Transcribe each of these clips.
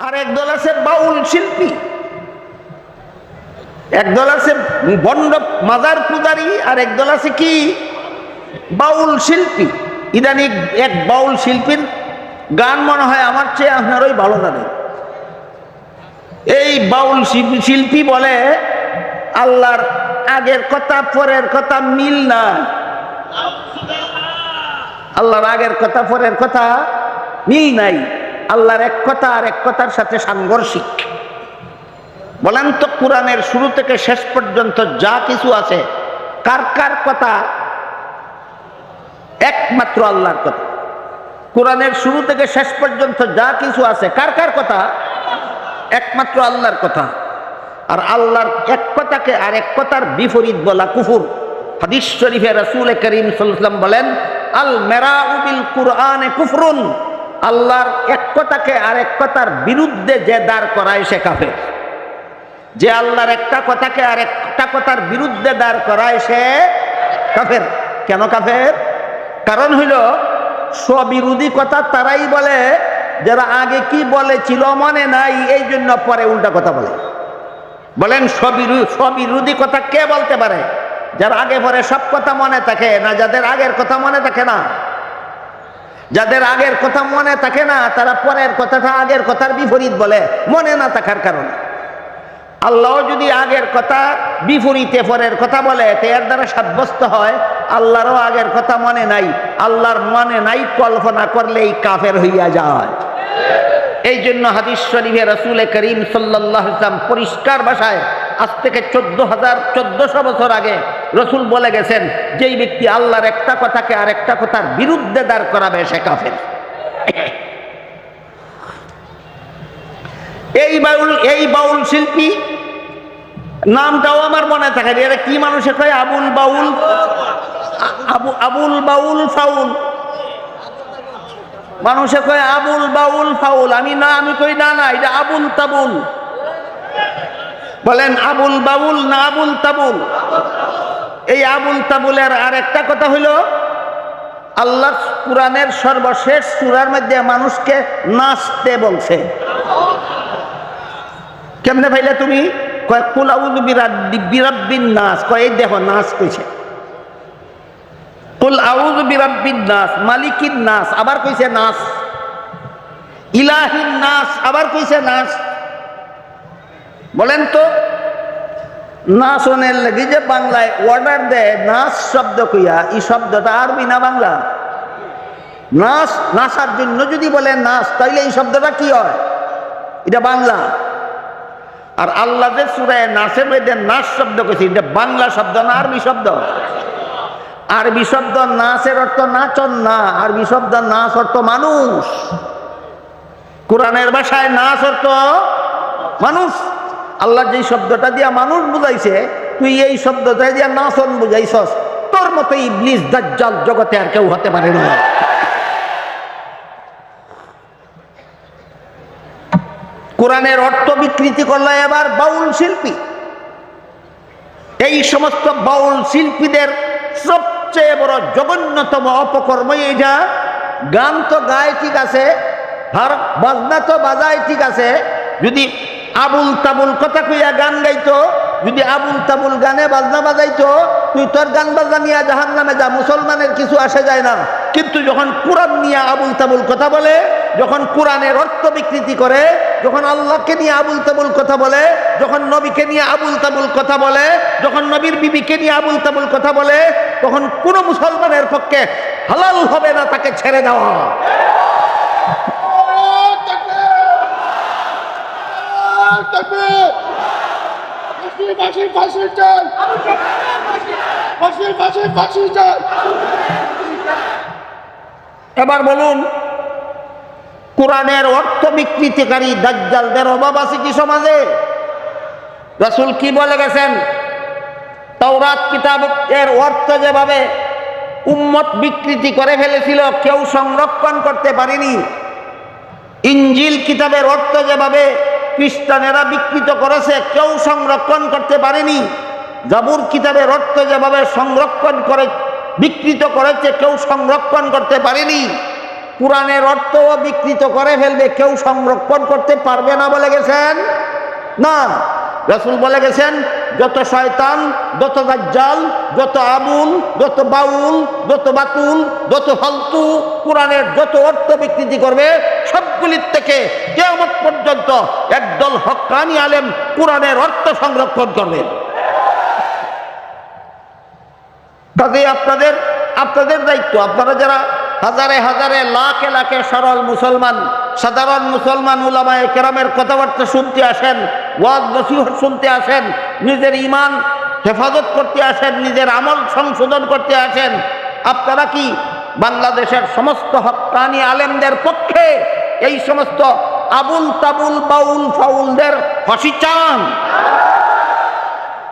আর একদল আছে বাউল শিল্পী। একদল আছে বন্ড মাজার পূজারি, আর একদল আছে কি? বাউল শিল্পী। ইদানিং এক বাউল শিল্পীর গান মনে হয় আমার চেয়ে আপনারই ভালো জানে এই বাউল শিল্পী- বলে, আল্লাহর আগের কথা, পরের কথা মিল না। আল্লাহর আগের কথা, পরের কথা মিল নাই। আল্লাহর এক কথা আর এক কথার সাথে সাংঘর্ষিক। বলেন তো কোরআনের শুরু থেকে শেষ পর্যন্ত যা কিছু আছে, কার কার কথা? একমাত্র আল্লাহর কথা। কোরআনের শুরু থেকে শেষ পর্যন্ত যা কিছু আছে, কার কার কথা? একমাত্র আল্লাহর কথা। আর আল্লাহর এক কথাকে আর এক কথার বিপরীত বলা কুফুর। হাদিস শরীফে রাসূল করিম সাল্লাল্লাহু বলেন আল মেরাউবিল কুরআনে কুফরুন। আল্লাহর এক কথাকে আর এক কথার বিরুদ্ধে যে দাঁড় করায় সে কাফের। যে আল্লাহর একটা কথাকে আর একটা কথার বিরুদ্ধে দাঁড় করায় সে কাফের। কেন কাফের? কারণ হইল, স্ববিরোধী কথা তারাই বলে, যারা আগে কি বলেছিল মনে নাই, এই জন্য পরে উল্টা কথা বলে। বলেন, স্ববিরু- স্ববিরোধী কথা কে বলতে পারে? যার আগে পরে সব কথা মনে থাকে না, যাদের আগের কথা মনে থাকে না। যাদের আগের কথা মনে থাকে না, তারা পরের কথাটা আগের কথার বিপরীত বলে। মনে না থাকার কারণে। আল্লাহ যদি আগের কথা বিপরীতে পরের কথা বলে, তো এর দ্বারা সাব্যস্ত হয়, আল্লাহরও আগের কথা মনে নাই, আল্লাহর মনে নাই, কল্পনা করলেই কাফের হইয়া যায়। এই জন্য হাদিস শরীফে রসুল করিম সাল্লাহ ইসলাম পরিষ্কার ভাষায়, আজ থেকে চোদ্দ হাজার চোদ্দশো বছর আগে রসুল বলে গেছেন, যেই ব্যক্তি আল্লাহর একটা কথাকে আর একটা কথার বিরুদ্ধে দাঁড় করাবে, সে কাফের। এই বাউল এই বাউল শিল্পী, নামটাও আমার মনে থাকে এরা কি মানুষে কয়? আবুল বাউল, আবু, আবুল বাউল ফাউল। মানুষে কয়, আবুল বাউল ফাউল। আমি না, আমি কই, না না, এটা আবুল তাবুল। বলেন, আবুল বাউল না আবুল তাবুল? এই আবুল তাবুলের আর একটা কথা হইল আল্লাহ কোরআনের সর্বশেষ সুরার মধ্যে মানুষকে নাচতে বলছে। কেমনে ভাইলে তুমি? কয় নাচ দেখো, নাচ কইছে। আউজ আবার কইছে, নাচ। ইলাহিন নাস, আবার কইছে বলেন তো নাচনের লাগি যে বাংলায় অর্ডার দেয় নাচ শব্দ কইয়া এই শব্দটা আরবি না বাংলা? নাচ নাচার জন্য যদি বলে নাচ তাইলে এই শব্দটা কি হয়? এটা বাংলা। আর আল্লাহ যে সুরায় নাচের মধ্যে নাচ শব্দ কইছে, এটা বাংলা শব্দ না আরবি শব্দ? আরবি শব্দ নাচের অর্থ নাচন না, আরবি শব্দ নাচ অর্থ মানুষ। কোরআনের ভাষায় নাচ অর্থ মানুষ। আল্লাহ যে শব্দটা দিয়া মানুষ বুঝাইছে, তুই এই শব্দটা দিয়া নাচন বুঝাইছস, তোর মতো ইবলিস, দাজ্জাল জগতে আর কেউ হতে পারে না। কোরআনের অর্থ বিকৃতি করল এবার বাউল শিল্পী। এই সমস্ত বাউল শিল্পীদের সবচেয়ে বড় জঘন্যতম অপকর্ম এইটা, গান তো গায় ঠিক আছে বাজনা তো বাজায় ঠিক আছে, যদি আবুল তাবুল কথা কইয়া গান গাইতো, যদি আবুল তাবুল গানে বাজনা বাজাইতো, তুই তোর গান বাজনা নিয়ে জাহান নামে যা, মুসলমানের কিছু আসে যায় না। কিন্তু যখন কোরআন নিয়ে আবুল তাবুল কথা বলে, যখন কোরআনের অর্থ বিকৃতি করে, যখন আল্লাহকে নিয়ে আবুল তাবুল কথা বলে, যখন নবীকে নিয়ে আবুল তাবুল কথা বলে, যখন নবীর বিবিকে নিয়ে আবুল তাবুল কথা বলে, তখন কোন মুসলমানের পক্ষে হালাল হবে না তাকে ছেড়ে দেওয়া। এবার বলুন, কোরআনের অর্থ বিকৃতিকারী দাজ্জালদের অভাব আছে কি সমাজে? রসুল কি বলে গেছেন? তৌরাত কিতাব এর অর্থ যেভাবে উম্মত বিকৃতি করে ফেলেছিল, কেউ সংরক্ষণ করতে পারেনি। ইঞ্জিল কিতাবের অর্থ যেভাবে খ্রিস্টানেরা বিকৃত করেছে, কেউ সংরক্ষণ করতে পারেনি। জাবুর কিতাবের অর্থ যেভাবে সংরক্ষণ করে, বিকৃত করেছে, কেউ সংরক্ষণ করতে পারেনি। কোরআনের অর্থও বিকৃত করে ফেলবে, কেউ সংরক্ষণ করতে পারবে না বলে গেছেন? না। রসুল বলে গেছেন যত শয়তান, যত দাজ্জাল, যত আবুল যত বাউল, যত বাতুল, যত ফালতু কোরআনের যত অর্থ বিকৃতি করবে, সবগুলির থেকে কেমন পর্যন্ত একদল হক্কানি আলেম কোরআনের অর্থ সংরক্ষণ করবেন কাজে আপনাদের আপনাদের দায়িত্ব, আপনারা যারা হাজারে হাজারে লাখে লাখে সরল মুসলমান, সাধারণ মুসলমান উলামায়ে কেরামের কথাবার্তা শুনতে আসেন ওয়াজ নসিহত শুনতে আসেন, নিজের ইমান হেফাজত করতে আসেন, নিজের আমল সংশোধন করতে আসেন। আপনারা কি বাংলাদেশের সমস্ত হক্কানি আলেমদের পক্ষে এই সমস্ত আবুল তাবুল বাউল ফাউলদের ফাঁসি চান?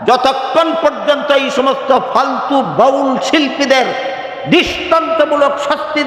যতক্ষণ পর্যন্ত এই সমস্ত ফালতু বাউল শিল্পীদের দৃষ্টান্তমূলক শাস্তি